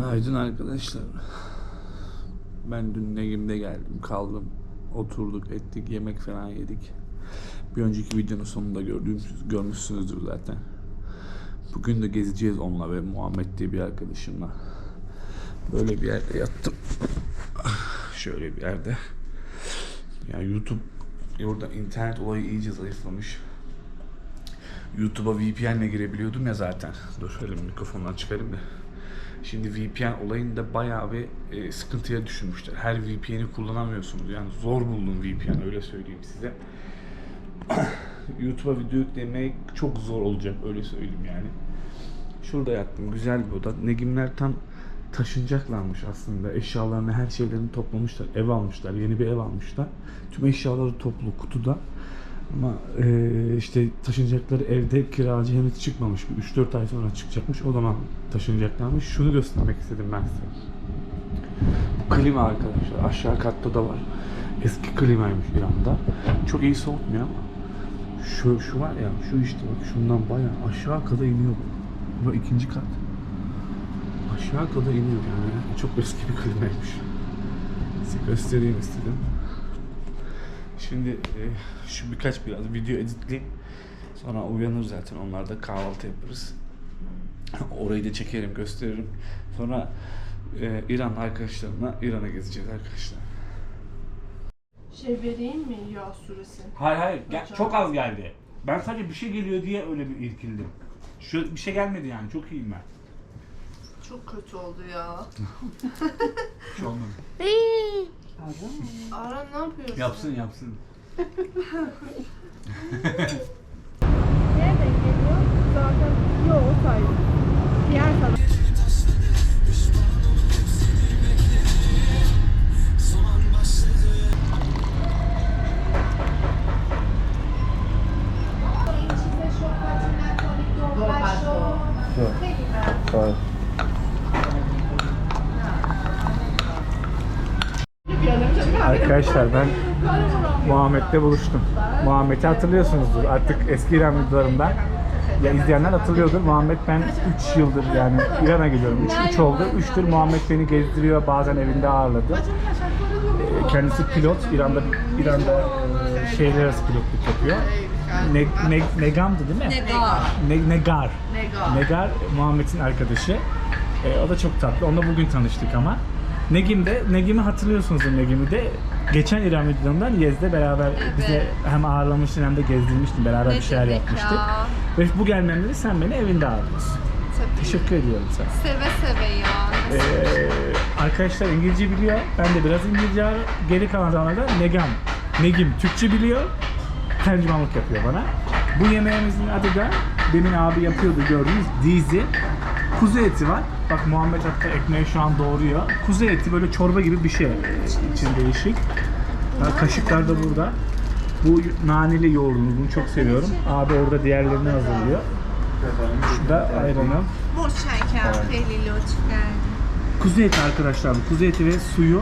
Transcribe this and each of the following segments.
Günaydın arkadaşlar. Ben dün Negim'de geldim, kaldım. Oturduk, ettik, yemek falan yedik. Bir önceki videonun sonunda gördüğünüz, görmüşsünüzdür zaten. Bugün de gezeceğiz onunla ve Muhammed diye bir arkadaşımla. Böyle bir yerde yattım. Şöyle bir yerde. Yani YouTube orada internet olayı iyice zayıflamış. YouTube'a VPN'le girebiliyordum ya zaten. Dur şöyle mikrofondan çıkarayım da. Şimdi VPN olayında bayağı bir e, sıkıntıya düşürmüşler. Her VPN'i kullanamıyorsunuz. Yani zor buldum VPN öyle söyleyeyim size. YouTube'a video yüklemek çok zor olacak öyle söyleyeyim yani. Şurada yattım güzel bir oda. Negimler tam taşınacaklarmış aslında. Eşyalarını her şeylerini toplamışlar. Ev almışlar. Yeni bir ev almışlar. Tüm eşyaları toplu kutuda. Ama eee, işte taşınacakları evde kiracı henüz çıkmamış. Bir 3-4 ay sonra çıkacakmış. O zaman taşınacaklarmış. Şunu göstermek istedim ben size. Klima arkadaşlar. Aşağı katta da var. Eski klimaymış bir anda. Çok iyi soğutmuyor ama. Şu, şu var ya, şu işte bak şundan bayağı aşağı kadar iniyor bu. Bu ikinci kat. Aşağı kadar iniyor yani. Çok eski bir klimaymış. Size göstereyim istedim. Şimdi e, şu birkaç biraz video editleyeyim. Sonra uyanır zaten. Onlarda kahvaltı yaparız. Orayı da çekerim, gösteririm. Sonra e, İran arkadaşlarımla İran'a gezeceğiz arkadaşlar. Şey vereyim mi yağ süresi? Hayır hayır gel- Hocam. çok az geldi. Ben sadece bir şey geliyor diye öyle bir irkildim. Şu bir şey gelmedi yani çok iyiyim ben. Çok kötü oldu ya. Hiç olmadı. Aran ne yapıyorsun? Yapsın yapsın. Nereden geliyor? Zaten yok o sayı. Diğer taraf. Arkadaşlar ben Muhammed'le buluştum. Muhammed'i hatırlıyorsunuzdur artık eski İran videolarımdan. Ya izleyenler hatırlıyordur. Muhammed ben 3 yıldır yani İran'a geliyorum. 3 3 oldu. 3'tür Muhammed beni gezdiriyor. Bazen evinde ağırladı. Ee, Kendisi pilot. İran'da İran'da e, şehirler arası pilotluk yapıyor. Ne, ne, Negam'dı değil mi? Negar. Ne, Negar. Negar. Negar Muhammed'in arkadaşı. Ee, o da çok tatlı. Onunla bugün tanıştık ama. Negim de, Negim'i hatırlıyorsunuzdur Negim'i de. Geçen İran videomdan Yez'de beraber bize hem ağırlamıştın hem de gezdirmiştin. Beraber bir şeyler yapmıştık. ya? Ve bu gelmemde de sen beni evinde ağırlıyorsun. Tabii. Teşekkür ediyorum sana. Seve seve ya. Ee, arkadaşlar İngilizce biliyor. Ben de biraz İngilizce var. Geri kalan zamanlarda Negam. Negim Türkçe biliyor. Tercümanlık yapıyor bana. Bu yemeğimizin adı da demin abi yapıyordu gördüğünüz dizi. Kuzu eti var. Bak Muhammed hatta ekmeği şu an doğruyor. Kuzu eti böyle çorba gibi bir şey. İçin değişik. Kaşıklar da burada. Bu naneli yoğurdumuz. Bunu çok seviyorum. Abi orada diğerlerini hazırlıyor. Şurada ayranım. Kuzu eti arkadaşlar bu. Kuzu eti ve suyu.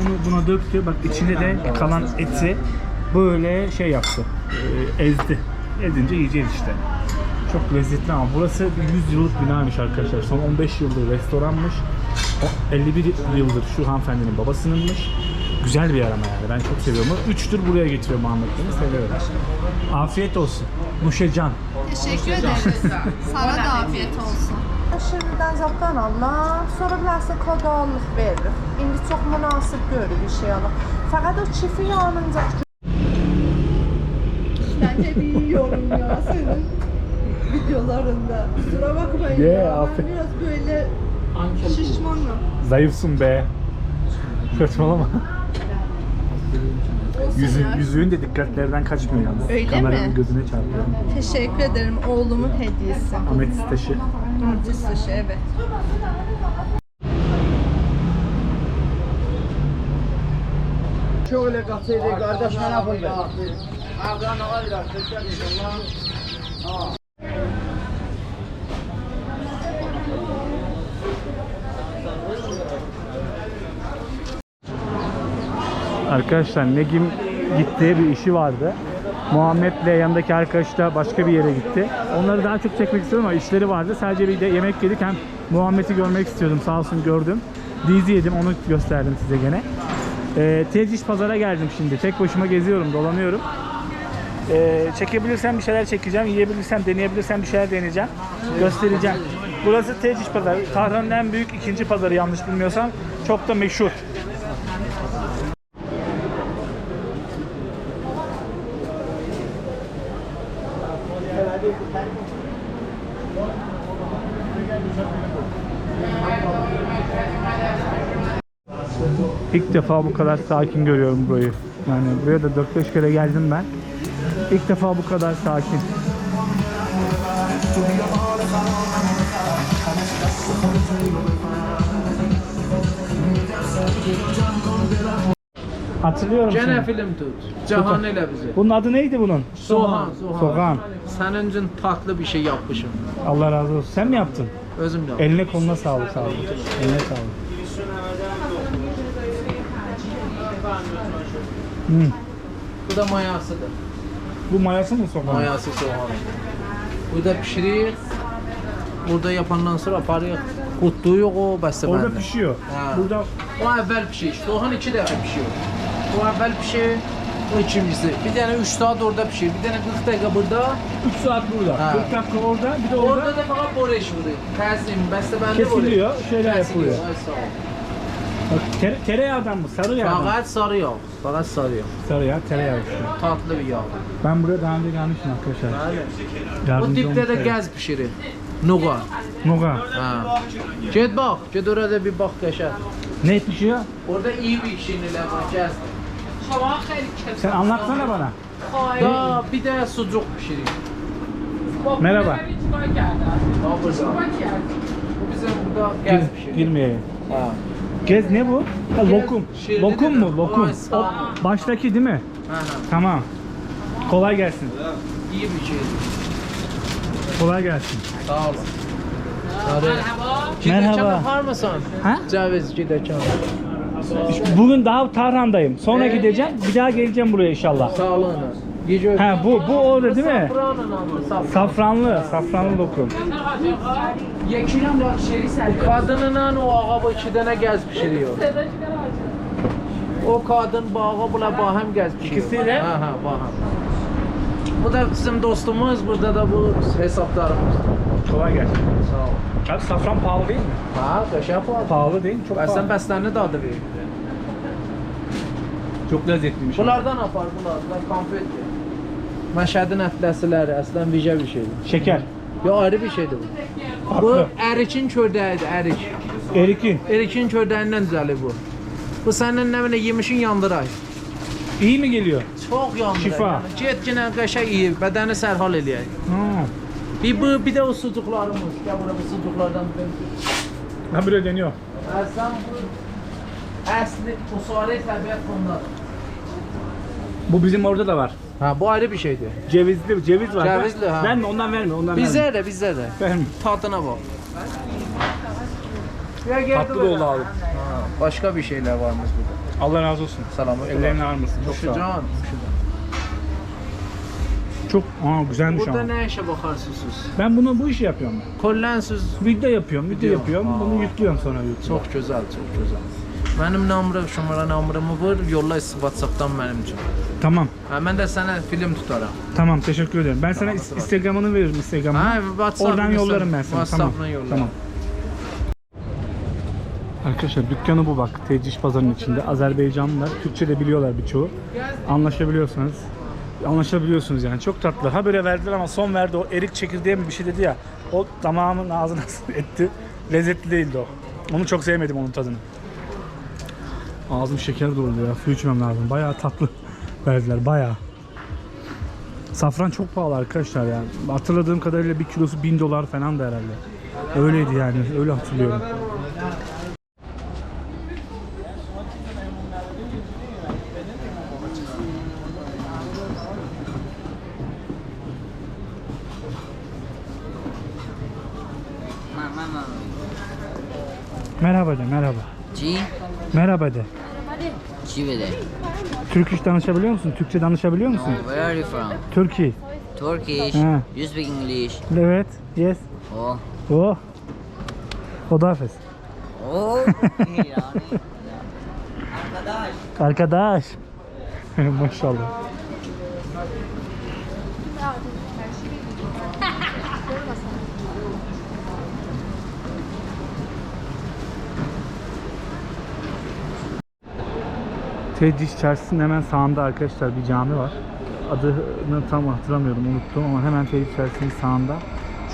Onu buna döktü. Bak içinde de kalan eti böyle şey yaptı. e, ezdi. Ezince yiyeceğiz işte. Çok lezzetli ama burası 100 yıllık binaymış arkadaşlar. Son 15 yıldır restoranmış. O 51 yıldır şu hanımefendinin babasınınmış. Güzel bir yer ama yani. Ben çok seviyorum. Üçtür buraya getiriyor Muhammed beni. Seviyorum. Afiyet olsun. Nuşecan. Teşekkür ederiz. Sana da afiyet olsun. Şimdiden zaptan Allah, sonra bilərsən kodallıq veririk. İndi çox münasib görürük şey alaq. Fəqət o çifi yanınca Bence bir yiyorum ya senin videolarında. Kusura bakmayın Ye, ya. Ben aferin. biraz böyle şişmanım. Zayıfsın be. Saçmalama. Yüzü, yüzüğün de dikkatlerden kaçmıyor yalnız. Öyle Kameranın mi? gözüne çarpıyor. Teşekkür ederim oğlumun hediyesi. Ametist taşı. Ametist taşı evet. شغل قصيدة قردش من أفضل أعطانا غير Arkadaşlar Negim gitti bir işi vardı. Muhammed'le yanındaki arkadaş da başka bir yere gitti. Onları daha çok çekmek istiyorum ama işleri vardı. Sadece bir de yemek yedik hem Muhammed'i görmek istiyordum. Sağ olsun gördüm. Dizi yedim. Onu gösterdim size gene. Ee, Tezciş pazara geldim şimdi. Tek başıma geziyorum, dolanıyorum. Ee, çekebilirsem bir şeyler çekeceğim. Yiyebilirsem, deneyebilirsem bir şeyler deneyeceğim. Göstereceğim. Burası Tezciş pazarı. Tahran'ın en büyük ikinci pazarı yanlış bilmiyorsam. Çok da meşhur. İlk defa bu kadar sakin görüyorum burayı. Yani buraya da 4-5 kere geldim ben. İlk defa bu kadar sakin. Hatırlıyorum Gene seni. film tut. Cahan elə bizi. Bunun adı neydi bunun? Soğan, soğan. Soğan. Sənin üçün tatlı bir şey yapmışım. Allah razı olsun. Sen mi yaptın? Özüm yaptım. Eline koluna sağlık sağ olun. Eline sağlık. Hmm. Bu da mayasıdır. Bu mayası mı soğan? Mayası soğan. Burada pişirir. Burada yapandan sonra aparır. Kutluğu yok o bəstə Orada məndə. pişiyor. Ha. Burada O əvvəl pişir. Soğan iki dəfə pişiyor. O əvvəl pişir. O ikincisi. Bir tane 3 saat orada pişir. Bir tane 40 dakika burada. 3 saat burada. Ha. 40 dakika orada. Bir de orada, Orada da fakat boreş vuruyor. Təzim, bəstə bəndə kesiliyor. Şeyler yapılıyor. Ay sağ ol. Bak, tere, tereyağdan mı? Sarı yağdan. mı? Faqat sarı yağ. Faqat sarı yağ. Sarı yağ, tereyağı. işte. Tatlı bir yağ. Ben buraya daha önce gelmiştim arkadaşlar. O Yardımcı dipdə də olmuşlar. gəz pişirir. Nuqa. Noga. Ha. Get bax, get orada bir bax qəşəng. Ne pişiyor? Orada iyi bir işinlə var, gəz. Sen anlatsana bana. Da bir də sucuk pişirir. Merhaba. Ha burada. Bu bizim burada Gir, gəz pişirir. girmeyeyim. Ha. Gez ne bu? Ha, lokum. şirinli Lokum de- mu? Lokum. Sağ. O baştaki değil mi? Ha, ha. Tamam. Kolay gelsin. İyi bir şey. Kolay gelsin. Sağ olun. Merhaba. Merhaba. mısın? Ha? Ceviz gideceğim. Bugün daha Tarhan'dayım. Sonra gideceğim. Bir daha geleceğim buraya inşallah. Sağlığına. Gece Ha bu bu orada değil mi? Safranlı, safranlı lokum. Kadınla o ağa bu iki tane gez pişiriyor. O kadın bağa bula bahem gez pişiriyor. İkisiyle? Ha ha bahem. Bu da bizim dostumuz, burada da bu hesaplarımız. Kolay gelsin. Sağ ol. Abi safran pahalı değil mi? Ha, kaşa pahalı. Pahalı değil? Çok pahalı. sen beslerini de adı vereyim. Çok lezzetliymiş. Bunlardan apar bunlardan konfet. Məşədin əfləsiləri əslən vicə bir şeydir. Şeker. Ya ayrı bir şeydir bu. Bu Farklı. ərikin kördəyidir, ərik. Erikin. Erikin kördəyindən düzəlir bu. Bu sənin nə bilə yemişin yandıray. İyi mi geliyor? Çox yandıray. Şifa. Yəni, Get yenə qəşəng yeyib, bədəni sərhal eləyək. Ha. Bir bu, bir də o sucuqlarımız. Gəl bura bu sucuqlardan bir. Ben böyle deniyor. Əslən bu əsli usari təbiət bundadır. Bu bizim orada da var. Ha, bu ayrı bir şeydir. Cevizli, ceviz var. Cevizli, ha. Verme ondan verme, ondan verme. də, bizdə də. Verme. Tadına geldi Tatlı da oldu abi. Ha, başka bir şeyler varmış burada. Allah razı olsun. Selam. Ellerine ağırmasın. Çok sağ ol. Çok aa, güzelmiş Burada ama. ne işe bakarsınız siz? Ben bunu bu işi yapıyorum ben. Kollensiz. Video yapıyorum, video, Video. yapıyorum. Aa. Bunu yüklüyorum sonra YouTube'a. Çok güzel, çok güzel. Benim nömrəm, şumara nömrəmi var, yolla WhatsApp-dan mənim üçün. Tamam. Ha, mən də sənə film tutaram. Tamam teşekkür ederim. Ben sana is-. Instagram'ını veririm Instagram'ını. Ha, WhatsApp Oradan yollarım ben sana. Tamam. WhatsApp'dan yolla. Tamam. Arkadaşlar dükkanı bu bak. Teciş pazarının içinde. Azerbaycanlılar. Türkçe de biliyorlar birçoğu. Anlaşabiliyorsunuz. Anlaşabiliyorsunuz yani. Çok tatlı. Ha böyle verdiler ama son verdi. O erik çekirdeği mi bir şey dedi ya. O damağımın ağzına etti. Lezzetli değildi o. Onu çok sevmedim onun tadını. Ağzım şeker doldu ya. Su içmem lazım. Bayağı tatlı verdiler. Bayağı. Safran çok pahalı arkadaşlar yani. Hatırladığım kadarıyla bir kilosu 1000 dolar falan da herhalde. Öyleydi yani. Öyle hatırlıyorum. Merhaba de, merhaba. Ji Merhaba de. Şivede. Türkçe danışabiliyor musun? Türkçe danışabiliyor musun? No, where are you from? Turkey. Turkish. Ha. You speak English. Evet. Yes. Oh. Oh. Odafes. Oh. yani. Arkadaş. Arkadaş. Maşallah. Tediş Çarşısı'nın hemen sağında arkadaşlar bir cami var. Adını tam hatırlamıyorum unuttum ama hemen Tediş Çarşısı'nın sağında.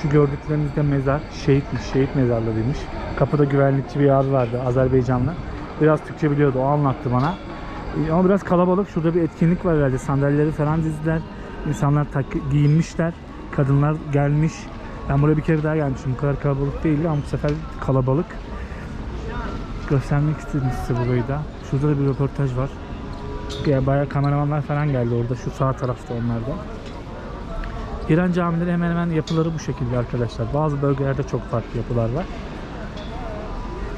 Şu gördükleriniz de mezar. Şehitmiş, şehit mezarlarıymış. Kapıda güvenlikçi bir abi vardı Azerbaycanlı. Biraz Türkçe biliyordu o anlattı bana. Ee, Ama biraz kalabalık. Şurada bir etkinlik var herhalde. Sandalyeleri falan dizdiler. İnsanlar tak- giyinmişler. Kadınlar gelmiş. Ben buraya bir kere daha gelmişim. Bu kadar kalabalık değildi ama bu sefer kalabalık. Göstermek istedim size burayı da. Şurada da bir röportaj var. Ya bayağı kameramanlar falan geldi orada. Şu sağ tarafta onlar da. İran camileri hemen hemen yapıları bu şekilde arkadaşlar. Bazı bölgelerde çok farklı yapılar var.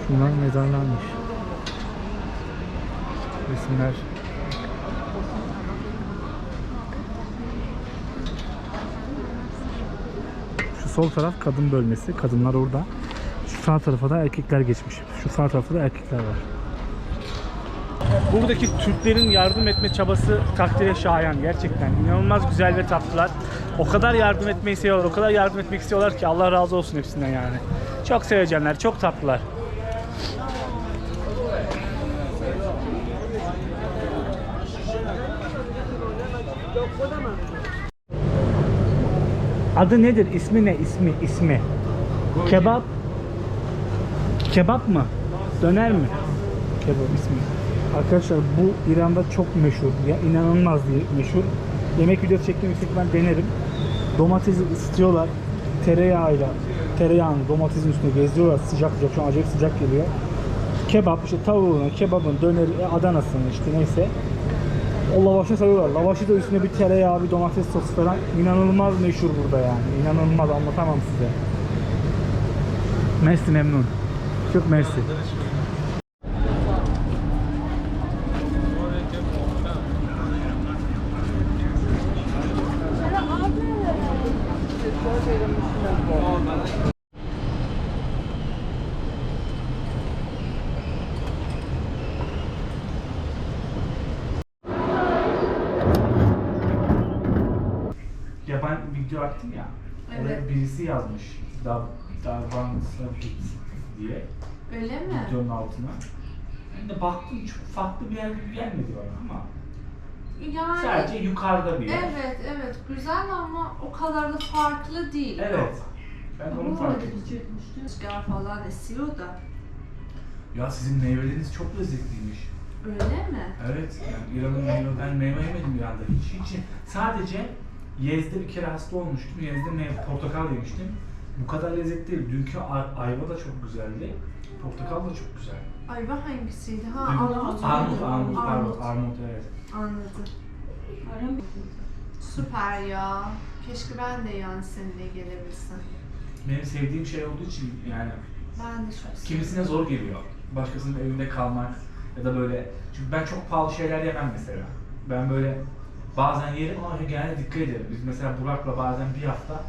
Şunlar mezarlarmış. Resimler. Sol taraf kadın bölmesi. Kadınlar orada. Şu sağ tarafa da erkekler geçmiş. Şu sağ tarafta da erkekler var. Buradaki Türklerin yardım etme çabası takdire şayan gerçekten. inanılmaz güzel ve tatlılar. O kadar yardım etmeyi seviyorlar, o kadar yardım etmek istiyorlar ki Allah razı olsun hepsinden yani. Çok sevecenler, çok tatlılar. Adı nedir? İsmi ne? İsmi, ismi. Kebap. Kebap mı? Döner mi? Kebap ismi. Arkadaşlar bu İran'da çok meşhur. Ya inanılmaz diye meşhur. Yemek videosu çektiğim yüksek ben denerim. Domatesi ısıtıyorlar. Tereyağıyla tereyağını domatesin üstüne gezdiriyorlar sıcak sıcak. Şu an acayip sıcak geliyor. Kebap işte tavuğunu, kebabın, döneri, e, Adana'sını işte neyse. O lavaşa sarıyorlar. Lavaşı da üstüne bir tereyağı, bir domates sosu falan. İnanılmaz meşhur burada yani. İnanılmaz anlatamam size. Mersi memnun. Çok mersi. Yazmış. Da Davansa diye Öyle mi? videonun altına. Ben de baktım çok farklı bir yer gibi gelmedi bana ama Yani sadece yukarıda bir yer. evet evet güzel ama o kadar da farklı değil. Evet. Ben onu fark ettim. Rüzgar falan esiyor da. Ya sizin meyveleriniz çok lezzetliymiş. Öyle mi? Evet. Yani İran'ın meyve, ben meyve yemedim İran'da hiç. hiç. Sadece Yez'de bir kere hasta olmuştum. Yez'de meyve, portakal yemiştim. Bu kadar lezzetli değil. Dünkü ay- ayva da çok güzeldi. Portakal da çok güzel. Ayva hangisiydi? Ha Dün- armut. Armut, armut, Armut. armut, armut, evet. Anladım. Süper ya. Keşke ben de yani seninle gelebilsem. Benim sevdiğim şey olduğu için yani Ben de çok seviyorum. kimisine zor geliyor. Başkasının evinde kalmak ya da böyle çünkü ben çok pahalı şeyler yemem mesela. Ben böyle bazen yerim ama genelde dikkat ederim. Biz mesela Burak'la bazen bir hafta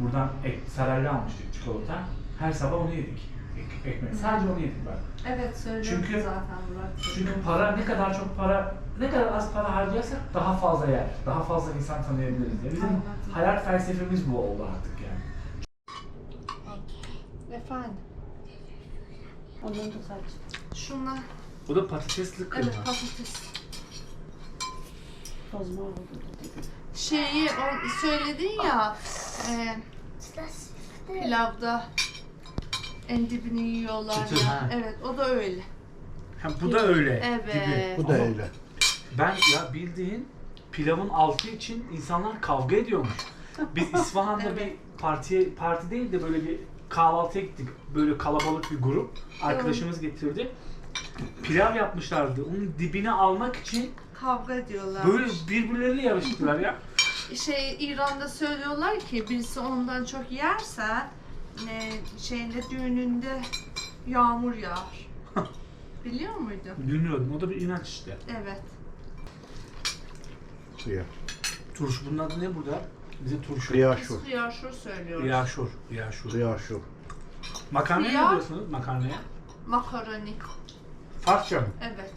buradan ek, saraylı almıştık çikolata. Her sabah onu yedik. Ek, ekmek. Sadece onu yedik bak. Evet söyledim Çünkü- zaten Burak. Çünkü para ne kadar çok para ne kadar az para harcarsak daha fazla yer, daha fazla insan tanıyabiliriz diye. Bizim Anladım. hayat felsefemiz bu oldu artık yani. Efendim. Ondan da saç. Şunlar. Bu da patatesli kıyma. Evet patates. Tozma oldu. Şeyi o söyledin ya. E, pilavda en dibini yiyorlar Çıtır, ya. ha. Evet o da öyle. Ha, bu da öyle Evet. gibi. Bu da öyle. Ben ya bildiğin pilavın altı için insanlar kavga ediyormuş. Biz İsfahan'da Evet. bir partiye parti değil de böyle bir kahvaltıya gittik. Böyle kalabalık bir grup. Arkadaşımız getirdi. Pilav yapmışlardı. Onun dibini almak için Kavga ediyorlar. böyle birbirleriyle yarıştılar ya. Şey İran'da söylüyorlar ki birisi ondan çok yerse e, şeyinde düğününde yağmur yağar. Biliyor muydun? Bilmiyordum. O da bir inanç işte. Evet. Suya. Turşu bunun adı ne burada? Bize turşu. Riyaşur. Hıyarşur söylüyoruz. Riyaşur. Riyaşur. Riyaşur. Makarnaya ne diyorsunuz makarnaya? Makaroni. Farsça mı? Evet.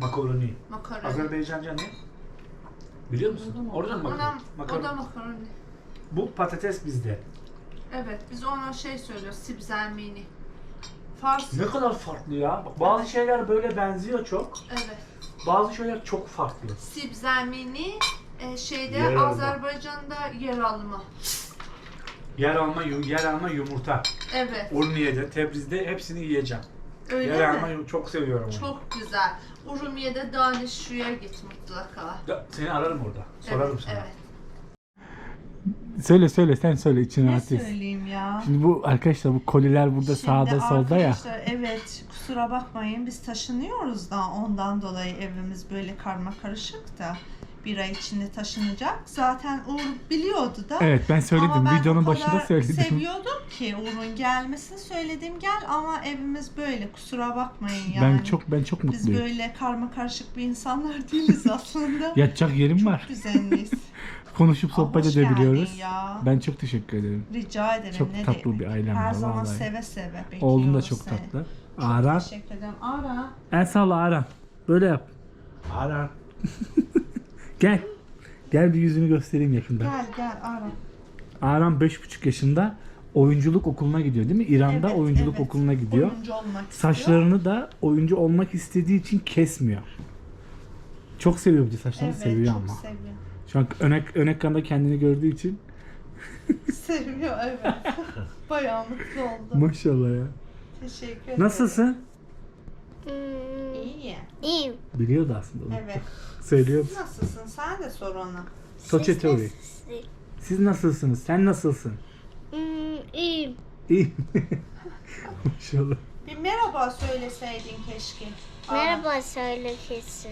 Makaroni. Makaroni. Azerbaycanca ne? Biliyor musun? Orada mı O da, makaroni? o da Makaroni. makaroni. Bu patates bizde. Evet, biz ona şey söylüyoruz, sibzermini. Fars. Ne kadar farklı ya. Bak, Bazı şeyler böyle benziyor çok. Evet. Bazı şeyler çok farklı. Sibzermini e, şeyde Yer alma. Azerbaycan'da yer alma. Yer alma, yu- yer alma yumurta. Evet. Urmiye'de, Tebriz'de hepsini yiyeceğim. Öyle yer mi? çok seviyorum onu. Çok güzel. Urumiye'de Danişşu'ya git mutlaka. Ya, seni ararım orada. Sorarım evet, sana. Evet. Söyle söyle sen söyle için Ne söyleyeyim ya? Şimdi bu arkadaşlar bu koliler burada Şimdi sağda solda ya. arkadaşlar, Evet kusura bakmayın biz taşınıyoruz da ondan dolayı evimiz böyle karma karışık da bir ay içinde taşınacak. Zaten Uğur biliyordu da. Evet ben söyledim Ama ben videonun o başında söyledim. seviyordum ki Uğur'un gelmesini söyledim gel ama evimiz böyle kusura bakmayın yani. Ben çok ben çok Biz mutluyum. böyle karma karışık bir insanlar değiliz aslında. Yatacak yerim çok var. düzenliyiz. Konuşup Aa, sohbet hoş edebiliyoruz. Ya. Ben çok teşekkür ederim. Rica ederim. Çok ne tatlı demek. bir ailem Her var zaman vallahi. seve seve bekliyoruz Oğlum da çok seni. tatlı. Çok Aran. Teşekkür ederim. Ara. El salla Aran. Böyle yap. Arar. Gel. Gel bir yüzünü göstereyim yakında. Gel gel ara. Aran 5,5 yaşında oyunculuk okuluna gidiyor değil mi? İran'da Evet, oyunculuk evet. okuluna gidiyor. Oyuncu olmak istiyor. Saçlarını da oyuncu olmak istediği için kesmiyor. Çok seviyor bir de saçlarını seviyor çok ama. seviyor. Şu an ön, ek- ön ekranda kendini gördüğü için seviyor evet. Bayağı mutlu oldum. maşallah ya. Teşekkür ederim. Nasılsın? İyi. İyiyim. Biliyordu aslında onu. Evet. Söylüyordu. Nasılsın? Sen de sor ona. Soçe teori. Siz nasılsınız? Sen nasılsın? Hmm, iyiyim. İyi. Maşallah. Bir merhaba söyleseydin keşke. Ara. Merhaba söyle kesin.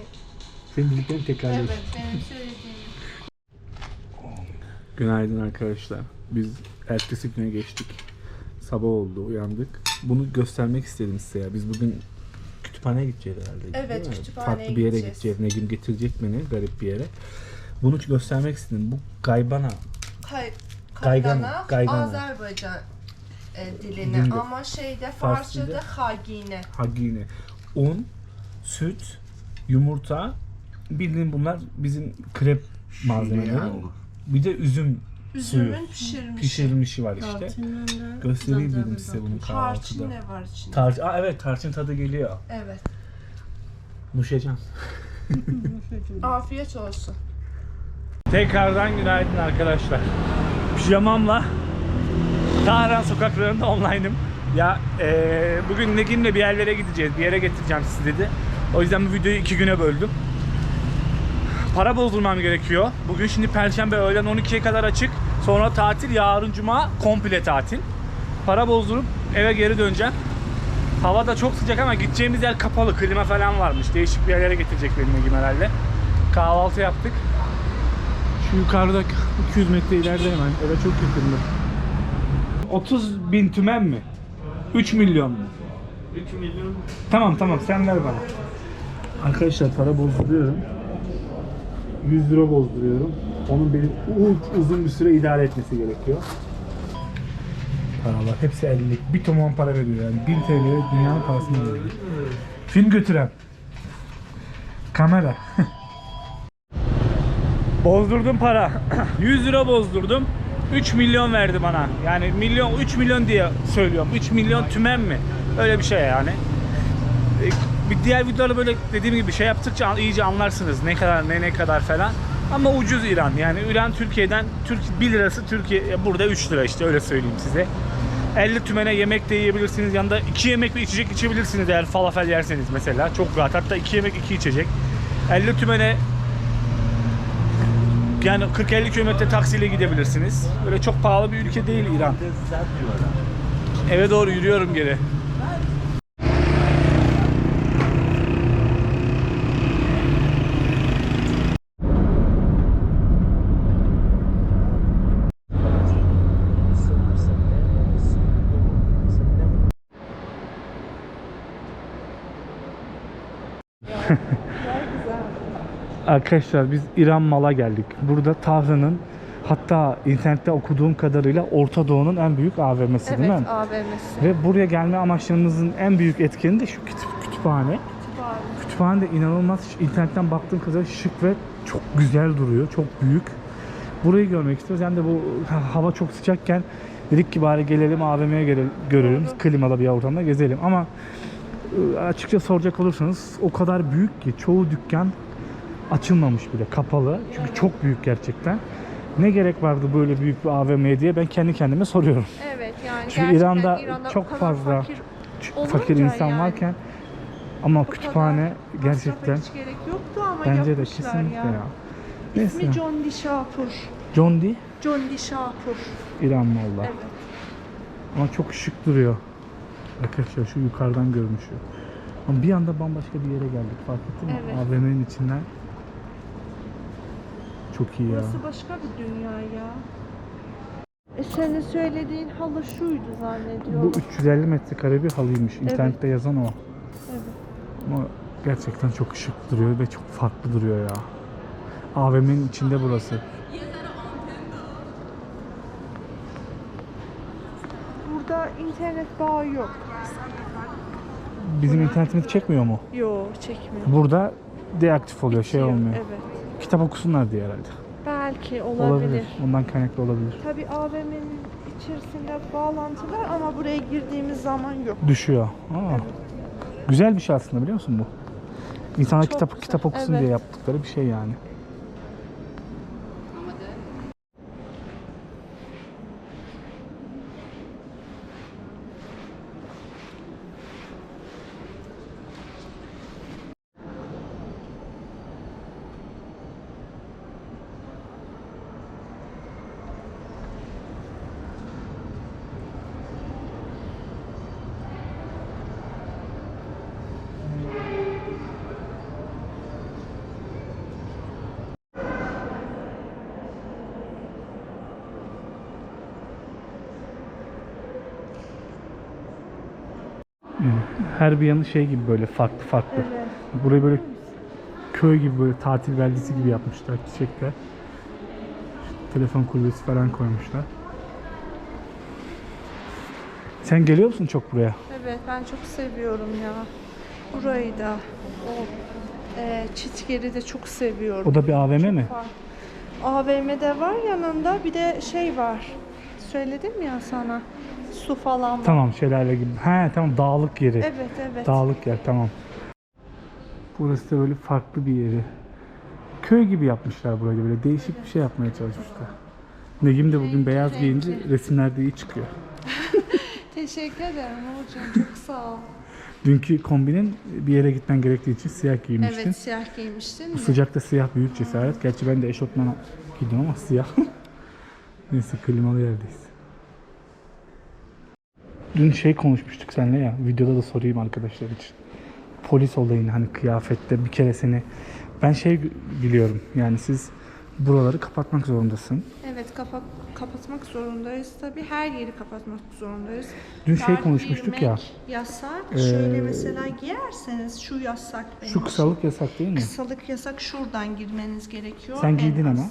Senin dediklerini tekrarlayın. Evet benim söylediğim. Günaydın arkadaşlar. Biz ertesi güne geçtik. Sabah oldu, uyandık. Bunu göstermek istedim size ya. Biz bugün kütüphaneye gideceğiz herhalde. Evet, kütüphaneye Farklı bir yere gideceğiz. gideceğiz. Negim getirecek beni garip bir yere. Bunu göstermek istedim. Bu gaybana. Kay, kaygana, gaygana. Azerbaycan e, dilini Dilinde. ama şeyde Farsça'da- Farsça'da hagine. Hagine. Un, süt, yumurta. Bildiğin bunlar bizim krep malzemeleri. Bir de üzüm Üzümün pişirilmişi. pişirilmişi var işte. Göstereyim dedim size bunu Tarçın kahvaltıda. ne var içinde? Tarçın, Aa, evet tarçın tadı geliyor. evet. Nuşecan. Afiyet olsun. Tekrardan günaydın arkadaşlar. Pijamamla Tahran sokaklarında online'ım. Ya eee, bugün Negim'le bir yerlere gideceğiz. Bir yere getireceğim sizi dedi. O yüzden bu videoyu iki güne böldüm. Para bozdurmam gerekiyor. Bugün şimdi Perşembe öğlen 12'ye kadar açık. Sonra tatil. Yarın Cuma komple tatil. Para bozdurup eve geri döneceğim. Hava da çok sıcak ama gideceğimiz yer kapalı. Klima falan varmış. Değişik bir yerlere getirecek beni Negim herhalde. Kahvaltı yaptık. Şu yukarıda 200 metre ileride hemen eve çok yakındı. 30 bin tümen mi? 3 milyon mu? 3 milyon. Tamam tamam sen ver bana. Arkadaşlar para bozduruyorum. 100 lira bozduruyorum. Onun benim u- uzun bir süre idare etmesi gerekiyor. Paralar hepsi 50'lik. Bir tomon para veriyor yani. 1000 TL dünyanın parasını veriyor. Film götüren. Kamera. Bozdurdum para. 100 lira bozdurdum. 3 milyon verdi bana. Yani milyon 3 milyon diye söylüyorum. 3 milyon tümen mi? Öyle bir şey yani. Bir diğer videoları böyle dediğim gibi şey yaptıkça iyice anlarsınız ne kadar ne ne kadar falan. Ama ucuz İran. Yani İran Türkiye'den Türk 1 lirası Türkiye burada 3 lira işte öyle söyleyeyim size. 50 tümene yemek de yiyebilirsiniz. Yanında 2 yemek ve içecek içebilirsiniz eğer falafel yerseniz mesela. Çok rahat. Hatta 2 yemek 2 içecek. 50 tümene yani 40-50 kilometre taksiyle gidebilirsiniz. Böyle çok pahalı bir ülke değil İran. Eve doğru yürüyorum geri. Arkadaşlar biz İran Mal'a geldik. Burada Tahran'ın Hatta internette okuduğum kadarıyla Orta Doğu'nun en büyük AVM'si değil mi? Evet AVM'si. Ve buraya gelme amaçlarımızın en büyük etkeni de şu kütü- kütüphane. Kütüphane de inanılmaz internetten baktığım kadarıyla şık ve çok güzel duruyor. Çok büyük. Burayı görmek istiyoruz. Hem de bu ha- hava çok sıcakken dedik ki bari gelelim AVM'ye gelelim, görelim. Klimalı bir ortamda gezelim. Ama açıkça soracak olursanız o kadar büyük ki çoğu dükkan açılmamış bile. Kapalı. Çünkü çok büyük gerçekten. Ne gerek vardı böyle büyük bir AVM'ye diye ben kendi kendime soruyorum. Evet yani Çünkü gerçekten İran'da İran'da çok kadar fazla fakir fakir insan yani. varken ama bu kadar kütüphane masrafa gerçekten hiç gerek yoktu ama bence de kesinlikle ya. ya. Neyse. İsmi John Dishapur. John Dee John Dishapur. İran Molla. Evet. Ama çok şık duruyor. Arkadaşlar şu yukarıdan görünüşü. Ama bir anda bambaşka bir yere geldik fark ettin mi? Evet. AVM'nin içinden. Çok iyi ya. Burası başka bir dünya ya. E senin söylediğin halı şuydu zannediyorum. Bu 350 metrekare bir halıymış. İnternette yazan o. Evet. Ama gerçekten çok şık duruyor ve çok farklı duruyor ya. AVM'nin içinde burası. Burada internet bağı yok. Bizim internetimiz çekmiyor mu? Yok çekmiyor. Burada deaktif oluyor, şey Yok, olmuyor. Evet. Kitap okusunlar diye herhalde. Belki olabilir. Olabilir. Ondan kaynaklı olabilir. Tabii AVM'nin içerisinde bağlantılar ama buraya girdiğimiz zaman yok. Düşüyor. Aa. Güzel bir şey aslında biliyor musun bu? İnsanlar Çok kitap güzel. kitap okusun Evet. diye yaptıkları bir şey yani. Her bir yanı şey gibi böyle farklı farklı. Evet. Burayı böyle köy gibi böyle tatil beldesi gibi yapmışlar çiçekler. Telefon kulübesi falan koymuşlar. Sen geliyor musun çok buraya? Evet ben çok seviyorum ya. Burayı da. O e, Çitgeri de çok seviyorum. O da bir AVM mi? Var. AVM'de var yanında bir de şey var. Söyledim ya sana. Su falan var. Tamam şelale gibi. He tamam dağlık yeri. Evet evet. Dağlık yer tamam. Burası da böyle farklı bir yeri. Köy gibi yapmışlar burayı böyle değişik bir şey yapmaya çalışmışlar. Negim de bugün beyaz giyince resimlerde iyi çıkıyor. Teşekkür ederim hocam. Çok sağ ol. Dünkü kombinin bir yere gitmen gerektiği için siyah giymiştin. Evet siyah giymiştin Bu sıcakta siyah büyük cesaret. Gerçi ben de eşofman giydim ama siyah. Neyse klimalı yerdeyiz. Dün şey konuşmuştuk seninle ya. Videoda da sorayım arkadaşlar için. Polis olayını hani kıyafette bir kere seni ben şey biliyorum yani siz buraları kapatmak zorundasın. Evet kapat kapatmak zorundayız tabii. Her yeri kapatmak zorundayız. Dün şey Dar konuşmuştuk ya. Yasak. Ee, Şöyle mesela giyerseniz şu yasak benim Şu kısalık yasak değil mi? Kısalık yasak şuradan girmeniz gerekiyor. Sen en giydin ama.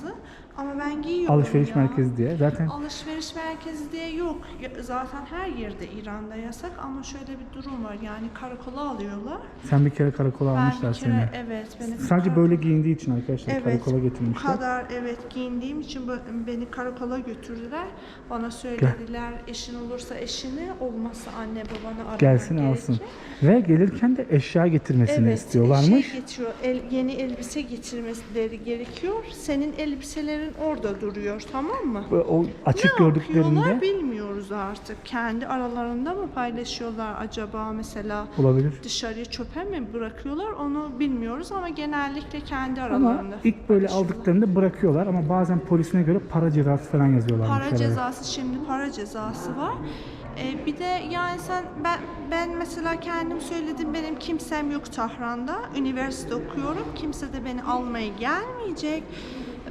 Ama ben giyiyorum Alışveriş ya. merkezi diye. Zaten Alışveriş merkezi diye yok. Ya- Zaten her yerde İran'da yasak ama şöyle bir durum var. Yani karakola alıyorlar. sen bir kere karakola Ben almışlar bir kere seni. evet beni Sadece karakol- böyle giyindiği için arkadaşlar Evet, karakola bu getirmişler. kadar evet giyindiğim için bu- beni karakola götürdüler. Bana söylediler eşin olursa eşini, olmazsa anne babanı araman Gelsin gerekir. alsın. Ve gelirken de eşya getirmesini Evet, istiyorlarmış. Şey getiriyor, el- yeni elbise getirmeleri gerekiyor. Senin elbiselerin orada duruyor, tamam mı? O açık ne gördüklerinde bilmiyoruz artık. Kendi aralarında mı paylaşıyorlar acaba mesela? olabilir. Dışarıya çöpe mi bırakıyorlar onu bilmiyoruz ama genellikle kendi Ama aralarında. ilk böyle aldıklarında bırakıyorlar ama bazen polisine göre para cezası falan yazıyorlar. Para cezası şimdi para cezası var. Ee, bir de yani sen ben ben mesela kendim söyledim benim kimsem yok Tahran'da. Üniversite okuyorum. Kimse de beni almaya gelmeyecek.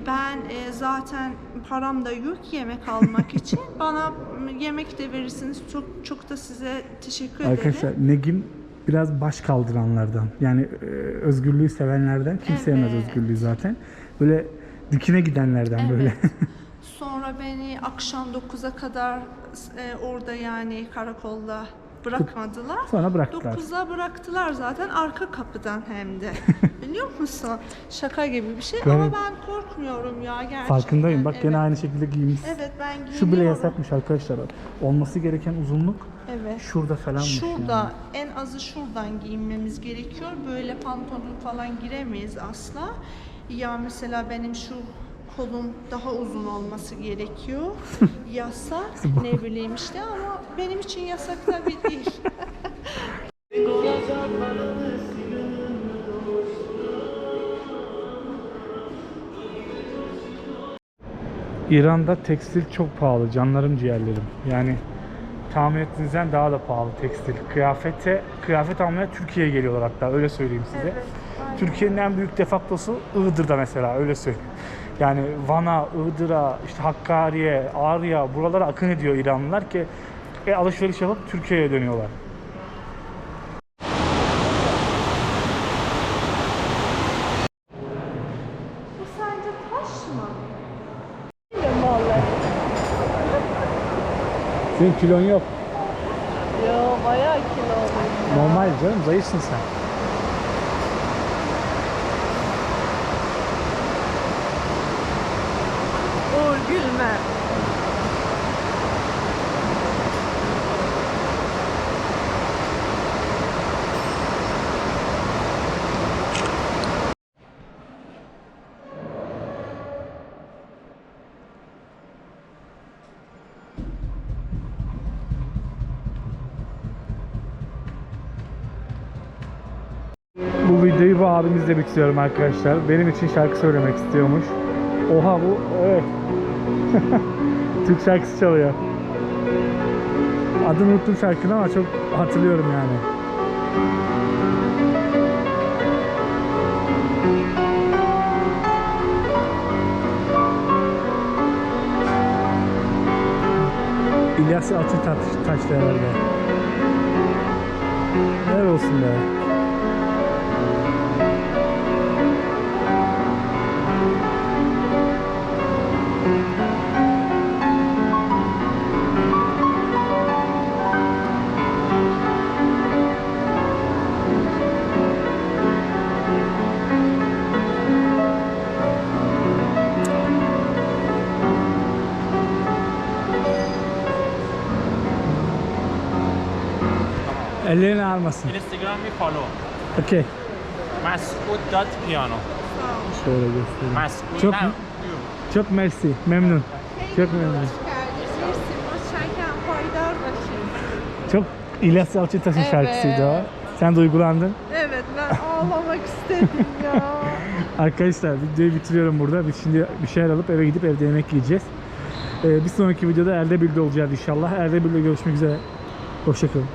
Ben e, zaten param da yok yemek almak için. Bana yemek de verirsiniz. Çok çok da size teşekkür ederim. Arkadaşlar Negim biraz baş kaldıranlardan. Yani e, özgürlüğü sevenlerden. Kim sevmez Evet. özgürlüğü zaten. Böyle dikine gidenlerden böyle. Sonra beni akşam 9'a kadar e, orada yani karakolda bırakmadılar. Sonra bıraktılar. 9'a bıraktılar zaten arka kapıdan hem de. Biliyor musun? Şaka gibi bir şey Ben- ama ben korkmuyorum ya gerçekten. Farkındayım. Bak evet. gene aynı şekilde giymiş. Evet ben giyiniyorum. Şu bile yasakmış arkadaşlar. Olması gereken uzunluk Evet. şurada falanmış Şurada yani. en azı şuradan giyinmemiz gerekiyor. Böyle pantolon falan giremeyiz asla. Ya mesela benim şu kolum daha uzun olması gerekiyor. Yasak ne bileyim işte ama benim için yasak tabii değil. İran'da tekstil çok pahalı canlarım ciğerlerim. Yani tahmin ettiğinizden daha da pahalı tekstil. Kıyafete, kıyafet almaya Türkiye'ye geliyorlar hatta öyle söyleyeyim size. Türkiye'nin en büyük defaktosu Iğdır'da mesela öyle söyleyeyim. Yani Van'a, Iğdır'a, işte Hakkari'ye, Ağrı'ya buralara akın ediyor İranlılar ki e, alışveriş yapıp Türkiye'ye dönüyorlar. Bu sence taş mı? Bilmiyorum vallahi. Senin kilon yok. Yo bayağı kiloluyum. Normal canım zayıfsın sen. Uğur gülme. Bu abimizle bitiriyorum arkadaşlar. Benim için şarkı söylemek istiyormuş. Oha bu evet. Türk şarkısı çalıyor. Adını unuttum şarkının ama çok hatırlıyorum yani. İlyas taş, taşlı herhalde. Helal olsun be. Ellerini almasın. Instagram mi follow Okey. masud.piano Şöyle göstereyim. masud Çok- Çok mersi. Memnun. Çok memnun. Çok İlyas Yalçıntaş'ın Evet. şarkısıydı o. Sen duygulandın. Evet ben ağlamak istedim ya. Arkadaşlar videoyu bitiriyorum burada. Biz şimdi bir şeyler alıp eve gidip evde yemek yiyeceğiz. Ee, bir sonraki videoda Erdebil'de olacağız inşallah. Erdebil'de görüşmek üzere. Hoşçakalın.